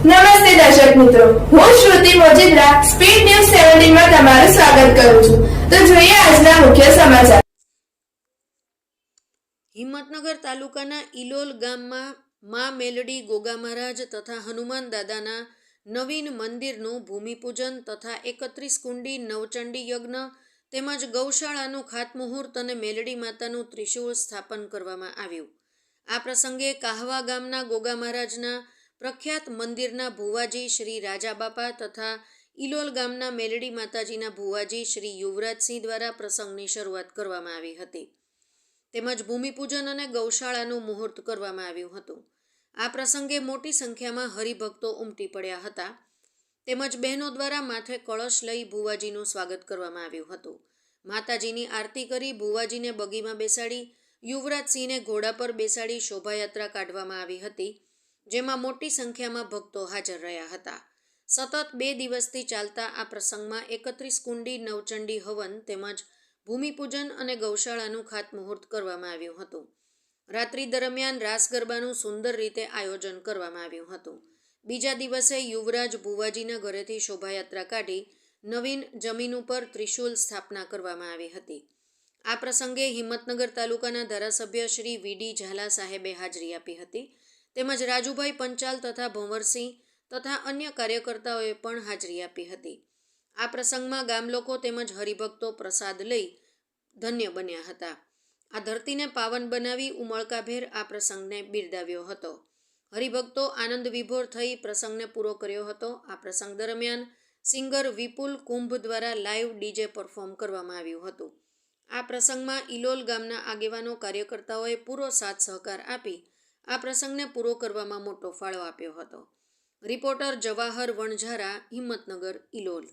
નમસ્તે દર્શક મિત્રો. હું શ્રુતિ મોજીદ્રા સ્પીડ ન્યૂઝ સેવન્ટીનમાં તમારું સ્વાગત કરું છું. તો જોઈએ આજના મુખ્ય સમાચાર. હિંમતનગર તાલુકાના ઇલોલ ગામમાં મા મેલડી ગોગા મહારાજ તથા હનુમાન દાદાના નવીન મંદિરનું ભૂમિપૂજન તથા એકત્રીસ કુંડી, નવચંડી યજ્ઞ તેમજ ગૌશાળાનું ખાતમુહૂર્ત અને મેલડી માતાનું ત્રિશૂળ સ્થાપન કરવામાં આવ્યું. આ પ્રસંગે કાહવા ગામના ગોગા મહારાજના પ્રખ્યાત મંદિરના ભુવાજી શ્રી રાજાબાપા તથા ઇલોલ ગામના મેલડી માતાજીના ભુવાજી શ્રી યુવરાજસિંહ દ્વારા પ્રસંગની શરૂઆત કરવામાં આવી હતી. તેમજ ભૂમિપૂજન અને ગૌશાળાનું મુહૂર્ત કરવામાં આવ્યું હતું. આ પ્રસંગે મોટી સંખ્યામાં હરિભક્તો ઉમટી પડ્યા હતા. તેમજ બહેનો દ્વારા માથે કળશ લઈ ભુવાજીનું સ્વાગત કરવામાં આવ્યું હતું. માતાજીની આરતી કરી ભુવાજીને બગીમાં બેસાડી, યુવરાજસિંહને ઘોડા પર બેસાડી શોભાયાત્રા કાઢવામાં આવી હતી. જેમાં મોટી સંખ્યામાં ભક્તો હાજર રહ્યા હતા. સતત બે દિવસથી ચાલતા આ પ્રસંગમાં એકત્રીસ કુંડી, નવચંડી હવન તેમજ ભૂમિપૂજન અને ગૌશાળાનું ખાતમુહૂર્ત કરવામાં આવ્યું હતું. રાત્રિ દરમિયાન રાસ ગરબાનું સુંદર રીતે આયોજન કરવામાં આવ્યું હતું. બીજા દિવસે યુવરાજ ભુવાજીના ઘરેથી શોભાયાત્રા કાઢી નવીન જમીન ઉપર ત્રિશૂલ સ્થાપના કરવામાં આવી હતી. આ પ્રસંગે હિંમતનગર તાલુકાના ધારાસભ્ય શ્રી વીડી ઝાલા સાહેબે હાજરી આપી હતી. તેમજ રાજુભાઈ પંચાલ તથા ભંવરસિંહ તથા અન્ય કાર્યકર્તાઓએ પણ હાજરી આપી હતી. આ પ્રસંગમાં ગામલોકો તેમજ હરિભક્તો પ્રસાદ લઈ ધન્ય બન્યા હતા. આ ધરતીને પાવન બનાવી ઉમળકાભેર આ પ્રસંગને બિરદાવ્યો હતો. હરિભક્તો આનંદ વિભોર થઈ પ્રસંગને પૂરો કર્યો હતો. આ પ્રસંગ દરમિયાન સિંગર વિપુલ કુંભ દ્વારા લાઈવ ડીજે પરફોર્મ કરવામાં આવ્યું હતું. આ પ્રસંગમાં ઇલોલ ગામના આગેવાનો કાર્યકર્તાઓએ પૂરો સાથ સહકાર આપી આ પ્રસંગને પૂરો કરવામાં મોટો ફાળો આપ્યો હતો. રિપોર્ટર જવાહર વણઝારા હિંમતનગર ઇલોલ